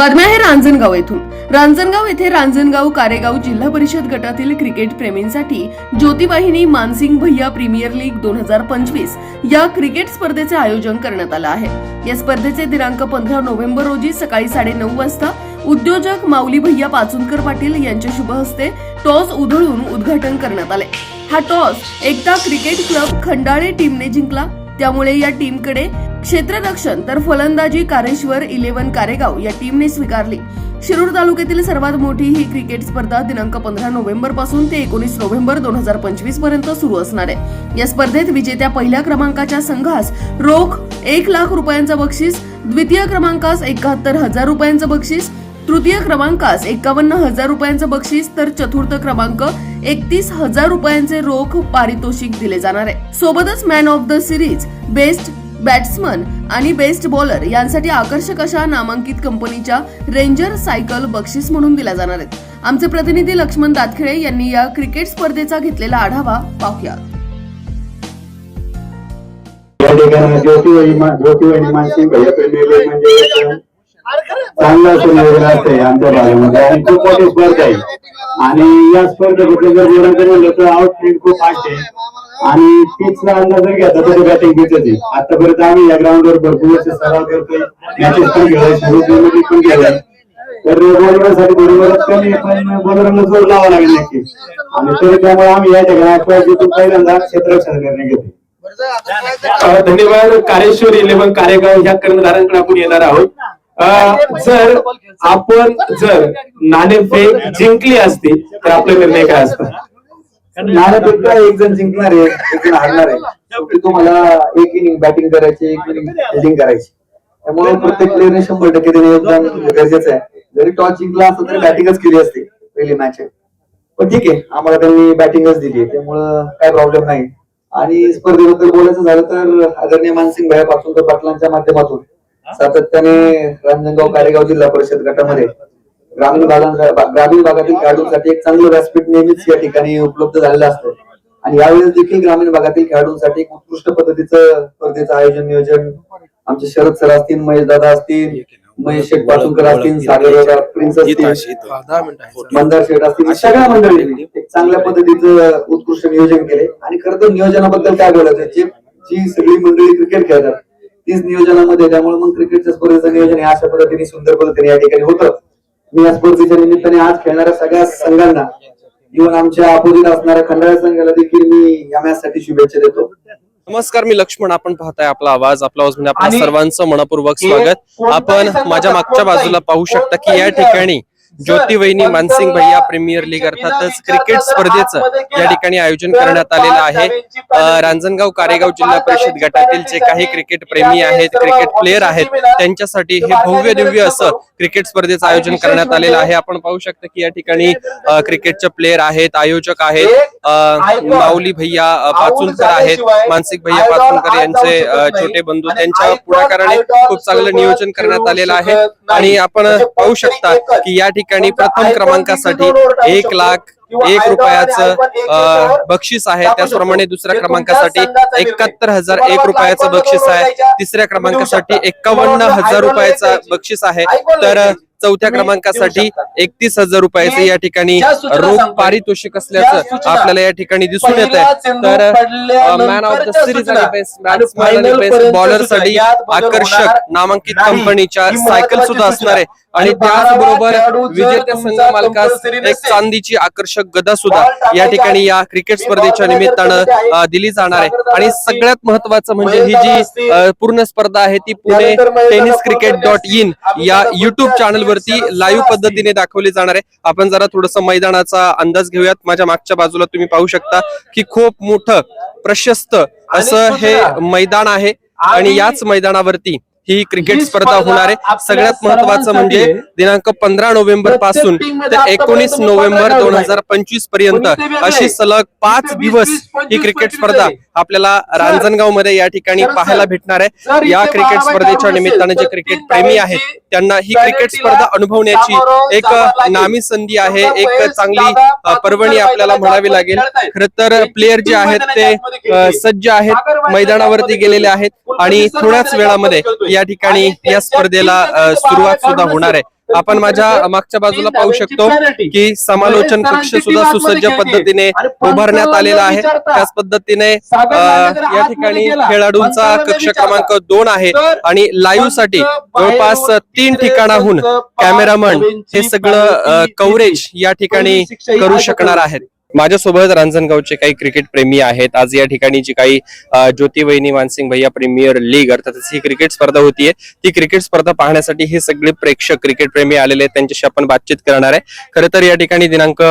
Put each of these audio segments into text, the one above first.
बातम्या आहे रांजणगाव येथून. रांजणगाव येथे रांजणगाव कारेगाव जिल्हा परिषद गटातील क्रिकेट प्रेमींसाठी ज्योतिवाहिनी मानसिंग भैया प्रीमियर लीग दोन हजार पंचवीस या क्रिकेट स्पर्धेचे आयोजन करण्यात आलं आहे. या स्पर्धेचे दिनांक पंधरा नोव्हेंबर रोजी सकाळी साडेनऊ वाजता उद्योजक माऊली भैया पाचुनकर पाटील यांच्या शुभ हस्ते टॉस उधळून उद्घाटन करण्यात आले. हा टॉस एकदा क्रिकेट क्लब खंडाळे टीमने जिंकला त्यामुळे या टीमकडे क्षेत्ररक्षण तर फलंदाजी कारेश्वर इलेव्हन कारेगाव या टीमने स्वीकारली. शिरूर तालुक्यातील सर्वात मोठी ही क्रिकेट स्पर्धा दिनांक पंधरा नोव्हेंबरपासून ते एकोणीस नोव्हेंबर दोन हजार पंचवीसपर्यंत सुरू असणार आहे. या स्पर्धेत विजेत्या पहिल्या क्रमांकाच्या संघास रोख एक लाख रुपयांचं बक्षीस द्वितीय क्रमांकास एकाहत्तर हजार रुपयांचं बक्षीस तृतीय क्रमांकास एकावन्न हजार रुपयांचं बक्षीस तर चतुर्थ क्रमांक एकतीस हजार रुपयांचे रोख पारितोषिक दिले जाणार आहे. सोबतच man of the series best batsman आणि बेस्ट बॉलर यांसाठी आकर्षक अशा नामांकित कंपनीच्या रेंजर सायकल बक्षीस म्हणून दिल्या जाणार आहेत. आमचे प्रतिनिधी लक्ष्मण दातखेडे यांनी या क्रिकेट स्पर्धेचा घेतलेला आढावा पाहूया. ज्योतिबाई ज्योतिबाई मानसिंग भैया प्रेमी म्हणजे चांगला असं असते आमच्या भागामध्ये. आणि खूप मोठी स्पर्धा आहे. आणि या स्पर्धेबद्दल जर बोलायचं म्हणलं तर आउटफिट खूप फास्ट आहे. आणि पिचचा अंदाज जर घेतला तर बॅटिंग पिच आहे. आतापर्यंत आम्ही या ग्राउंडवर भरपूर वर्ष सराव करतोय. मॅचेस पण खेळाय सुरू पण खेळाय तर बॉलरसाठी बरोबर कमी पण बॉलरला जोर लावा लागेल नक्की. आणि तरी त्यामुळे आम्ही या ठिकाणी जिथून पहिल्यांदा क्षेत्ररक्षण निर्णय घेतो धन्यवाद. कारेश्वर इलेव्हन कारेगाव ह्या कर्णधारांकडे आपण येणार आहोत. जर आपण जर नाणेफेक जिंकली असती तर आपला निर्णय काय असता नाणेफेकला एक जण जिंकणार आहे एक जण हारणार आहे. तुम्हाला एक इनिंग बॅटिंग करायची एक इनिंग फिल्डिंग करायची. त्यामुळे प्रत्येक प्लेअरने शंभर टक्के देणे योगदान गरजेचं आहे. जरी टॉस जिंकला असता तरी बॅटिंगच केली असते पहिली मॅच पण ठीक आहे आम्हाला त्यांनी बॅटिंगच दिली त्यामुळं काय प्रॉब्लेम नाही. आणि स्पर्धेबद्दल बोलायचं झालं तर आदरणीय मानसिंग भाई पासून पाटलांच्या माध्यमातून. सातत्याने रांजणगाव कारेगाव जिल्हा परिषद गटामध्ये ग्रामीण भागांचा ग्रामीण भागातील खेळाडूंसाठी एक चांगलं व्यासपीठ नेहमीच या ठिकाणी उपलब्ध झालेलं असतं. आणि यावेळेस देखील ग्रामीण भागातील खेळाडूंसाठी एक उत्कृष्ट पद्धतीचं स्पर्धेचं आयोजन नियोजन आमचे शरद सर असतील महेश दादा असतील महेश शेठ पाचुंकर असतील सागर प्रिन्स असतील मंदार शेठ असतील सगळ्या मंडळींनी एक चांगल्या पद्धतीचं उत्कृष्ट नियोजन केले. आणि खरं तर नियोजनाबद्दल काय बोलायचं जी सगळी मंडळी क्रिकेट खेळतात तीच नियोजनामध्ये त्यामुळे मग क्रिकेटच्या स्पर्धेचं नियोजन हे अशा पद्धतीने सुंदर पद्धतीने या ठिकाणी होतं. मी या स्पर्धेच्या निमित्ताने आज खेळणाऱ्या सगळ्या संघांना इव्हन आमच्या अपोजिट असणाऱ्या खंडाळा संघाला देखील मी या मॅच साठी शुभेच्छा देतो. नमस्कार मी लक्ष्मण. आपण पाहताय आपला आवाज आपला आवाज म्हणजे आपल्या सर्वांचं मनपूर्वक स्वागत. आपण माझ्या मागच्या बाजूला पाहू शकता की या ठिकाणी ज्योती वहिनी मानसिंग भैया प्रीमियर लीग अर्थातच क्रिकेट स्पर्धेचं या ठिकाणी आयोजन करण्यात आलेलं आहे. रांजणगाव कारेगाव जिल्हा परिषद गटातील जे काही क्रिकेट प्रेमी आहेत क्रिकेट प्लेयर आहेत त्यांच्यासाठी हे भव्य दिव्य असं क्रिकेट स्पर्धेचं आयोजन करण्यात आलेलं आहे. आपण पाहू शकता की या ठिकाणी क्रिकेटचे प्लेयर आहेत आयोजक आहेत अं, माऊली भैया पाचुलकर आहेत मानसिक भैया पाचुलकर यांचे छोटे बंधू त्यांच्या पुढाकाराने खूप चांगलं नियोजन करण्यात आलेलं आहे. आणि आपण पाहू शकता की या ठिकाणी प्रथम क्रमांकासाठी एक लाख एक रुपयाचं बक्षीस आहे. त्याचप्रमाणे दुसऱ्या क्रमांकासाठी एकाहत्तर हजार एक रुपयाचं बक्षीस आहे. तिसऱ्या क्रमांकासाठी एकावन्न हजार रुपयाचं बक्षीस आहे. तर चौथ्या क्रमांकासाठी एकतीस हजार रुपयाचे या ठिकाणी रोख पारितोषिक असल्याचं आपल्याला या ठिकाणी दिसून येत आहे तर मॅन ऑफ द सिरीज आणि बेस्ट बॅट्समॅन आणि बेस्ट बॉलरसाठी आकर्षक नामांकित कंपनीच्या सायकल सुद्धा असणार आहे. आणि त्याचबरोबर विजेत्या संघ मालकास एक चांदीची आकर्षक गदा सुद्धा या ठिकाणी या क्रिकेट स्पर्धेच्या निमित्तानं दिली जाणार आहे. आणि सगळ्यात महत्वाचं म्हणजे ही जी पूर्ण स्पर्धा आहे ती Pune tennis cricket dot in या युट्यूब चॅनल वरती लाईव्ह पद्धतीने दाखवली जाणार आहे. आपण जरा थोडस मैदानाचा अंदाज घेऊयात. माझ्या मागच्या बाजूला तुम्ही पाहू शकता की खूप मोठं प्रशस्त असं हे मैदान आहे. आणि याच मैदानावरती ही क्रिकेट स्पर्धा होणार आहे. सगळ्यात महत्वाचं म्हणजे दिनांक पंधरा नोव्हेंबरपासून ते एकोणीस नोव्हेंबर दोन हजार पंचवीसपर्यंत अशी सलग पाच दिवस ही क्रिकेट स्पर्धा आपल्याला रांजणगावमध्ये या ठिकाणी पाहायला भेटणार आहे. या क्रिकेट स्पर्धेच्या निमित्ताने जे क्रिकेट प्रेमी आहेत त्यांना ही क्रिकेट स्पर्धा अनुभवण्याची एक नामी संधी आहे एक चांगली पर्वणी आपल्याला म्हणावी लागेल. खर तर प्लेयर जे आहेत ते सज्ज आहेत मैदानावरती गेलेले आहेत आणि थोड्याच वेळामध्ये या ठिकाणी या स्पर्धेला सुरुवात सुद्धा होणार आहे. आपण माझ्या मागच्या बाजूला पाहू शकतो की समालोचन कक्ष सुद्धा सुसज्ज पद्धतीने उभारण्यात आलेला आहे. त्याच पद्धतीने या ठिकाणी खेळाडूंचा कक्ष क्रमांक दोन आहे आणि लाईव्हसाठी जवळपास तीन ठिकाणाहून कॅमेरामन हे सगळं कव्हरेज या ठिकाणी करू शकणार आहेत. माझ्यासोबत रांजणगावचे काही क्रिकेट प्रेमी आहेत. आज या ठिकाणी जी काही अ, ज्योती वहिनी मानसिंग भैया प्रीमियर लीग अर्थातच ही क्रिकेट स्पर्धा होतीये ती क्रिकेट स्पर्धा पाहण्यासाठी हे सगळे प्रेक्षक क्रिकेट प्रेमी आलेले आहेत. त्यांच्याशी आपण बातचीत करणार आहे. खरं तर या ठिकाणी दिनांक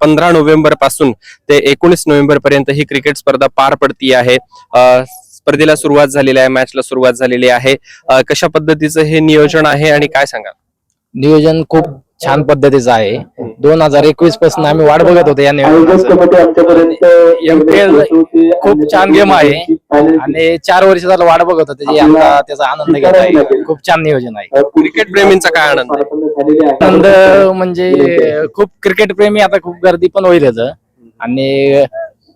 पंधरा नोव्हेंबरपासून ते एकोणीस नोव्हेंबर पर्यंत ही क्रिकेट स्पर्धा पार पडती आहे. स्पर्धेला सुरुवात झालेली आहे मॅचला सुरुवात झालेली आहे. कशा पद्धतीचं हे नियोजन आहे आणि काय सांगा नियोजन खूप छान पद्धतीचं आहे. दोन हजार एकवीसपासून आम्ही वाट बघत होतो या खूप छान गेम आहे. आणि चार वर्ष झालं वाट बघत होतो. त्याची आता त्याचा आनंद घेत आहे खूप छान नियोजन आहे. क्रिकेट प्रेमींचा काय आनंद आहे? आनंद म्हणजे खूप क्रिकेट प्रेमी आता खूप गर्दी पण होईल आणि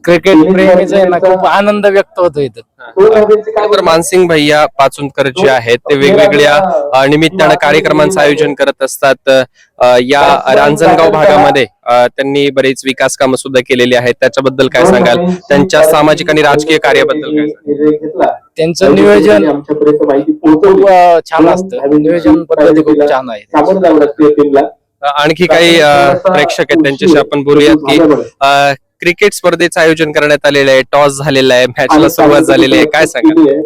क्रिकेट प्रेमीचा आहे ना खूप आनंद व्यक्त होतो इथं. खरं तर मानसिंग भैया पाचुंदकर जे आहेत ते वेगवेगळ्या निमित्तानं कार्यक्रमांचं आयोजन करत असतात. या रांजणगाव भागामध्ये त्यांनी बरेच विकास कामं सुद्धा केलेली आहेत. त्याच्याबद्दल काय सांगाल? त्यांच्या सामाजिक आणि राजकीय कार्याबद्दल काय सांगाल? त्यांचं नियोजन खूप छान असतं. नियोजन पद्धती खूप छान आहे. आणखी काही प्रेक्षक आहेत त्यांच्याशी आपण बोलूयात की क्रिकेट स्पर्धेचं आयोजन करण्यात आलेलं आहे टॉस झालेला आहे मॅचला सुरुवात झालेली आहे. काय सांगाल?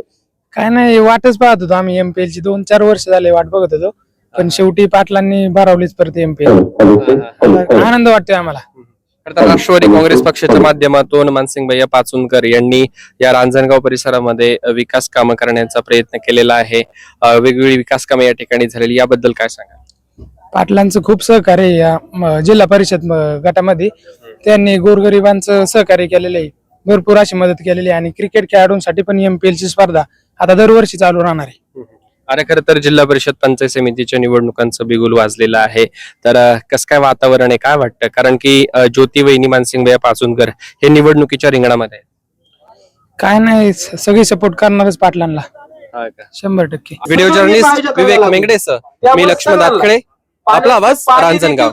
काय नाही वाटच पाहत होतो आम्ही एमपीएल ची. दोन चार वर्ष झाले वाट बघत होतो. पण शेवटी पाटलांनी भरवलीच परत एमपीएल आनंद वाटतोय आम्हाला. राष्ट्रवादी काँग्रेस पक्षाच्या माध्यमातून मानसिंग भैया पाचुनकर यांनी या रांजणगाव परिसरामध्ये विकास कामं करण्याचा प्रयत्न केलेला आहे. वेगवेगळी विकास कामं या ठिकाणी झालेली. याबद्दल काय सांगाल? पाटलांचं खूप सहकार्य या जिल्हा परिषद गटामध्ये. त्यांनी गोरगरिबांचं सहकार्य केलेलं आहे. भरपूर अशी मदत केलेली आहे आणि क्रिकेट खेळाडूंसाठी पण एमपीएल ची स्पर्धा आता दरवर्षी चालू राहणार आहे. आणि खरं तर जिल्हा परिषद पंचायत समितीच्या निवडणुकांचं बिगुल वाजलेलं आहे. तर कसं काय वातावरण आहे काय वाटतं? कारण की ज्योती वहिनी मानसिंग भैया पाचुनकर हे निवडणुकीच्या रिंगणामध्ये. काय नाही सगळी सपोर्ट करणारच पाटलांना. शंभर टक्के. व्हिडिओ जर्नलिस्ट विवेक मेंगडेसह मी लक्ष्मण दातखळे आपला आवाज रांजणगाव.